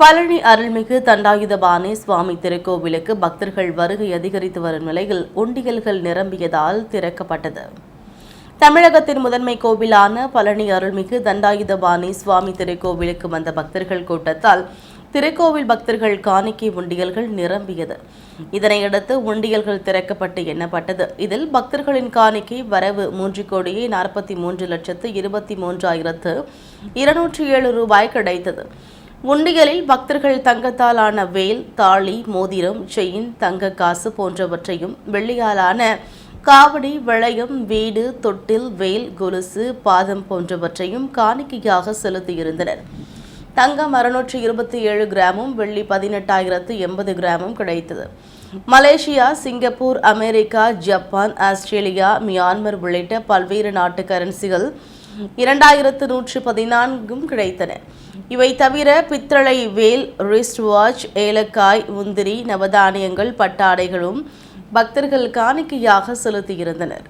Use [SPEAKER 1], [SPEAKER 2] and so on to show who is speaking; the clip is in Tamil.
[SPEAKER 1] பழனி அருள்மிகு தண்டாயுதபாணி சுவாமி திருக்கோவிலுக்கு பக்தர்கள் வருகை அதிகரித்து வரும் நிலையில் உண்டியல்கள் நிரம்பியதால் திறக்கப்பட்டது. தமிழகத்தின் முதன்மை கோவிலான பழனி அருள்மிகு தண்டாயுதபாணி சுவாமி திருக்கோவிலுக்கு வந்த பக்தர்கள் கூட்டத்தால் திருக்கோவில் பக்தர்கள் காணிக்கை உண்டியல்கள் நிரம்பியது. இதனையடுத்து உண்டியல்கள் திறக்கப்பட்டு எண்ணப்பட்டது. இதில் பக்தர்களின் காணிக்கை வரவு மூன்று கோடியே நாற்பத்தி மூன்று லட்சத்து இருபத்தி மூன்றாயிரத்து இருநூற்றி ஏழு ரூபாய் கிடைத்தது. உண்டியலில் பக்தர்கள் தங்கத்தாலான வேல் தாலி மோதிரம் செயின் தங்க காசு போன்றவற்றையும் வெள்ளியாலான காவடி வளையம் வீடு தொட்டில் வேல் கொலுசு பாதம் போன்றவற்றையும் காணிக்கையாக செலுத்தியிருந்தனர். தங்கம் அறுநூற்றி இருபத்தி ஏழு கிராமும் வெள்ளி பதினெட்டாயிரத்து எண்பது கிராமும் கிடைத்தது. Malaysia Singapore America Japan Australia Myanmar உள்ளிட்ட பல்வேறு நாட்டு கரன்சிகள் இரண்டாயிரத்து நூற்று பதினான்கும் கிடைத்தன. இவை தவிர பித்தளை வேல் ரிஸ்ட் வாட்ச் ஏலக்காய் முந்திரி நவதானியங்கள் பட்டாடைகளும் பக்தர்கள் காணிக்கையாக செலுத்தியிருந்தனர்.